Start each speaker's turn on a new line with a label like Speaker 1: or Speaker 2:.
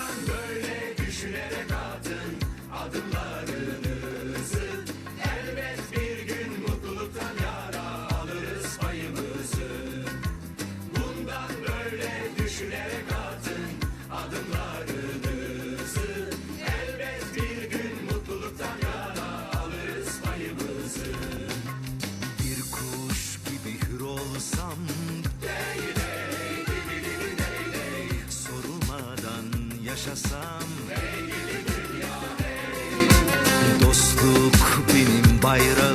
Speaker 1: İnsan böyle düşünerek atın adımlarınızı Elbet bir gün mutluluktan yara alırız payımızı Bundan böyle düşünerek atın adımlarınızı Elbet bir gün mutluluktan yara alırız payımızı Bir kuş gibi hür olsam Değil yaşasam. Hey dünya hey Dostluk benim bayrağım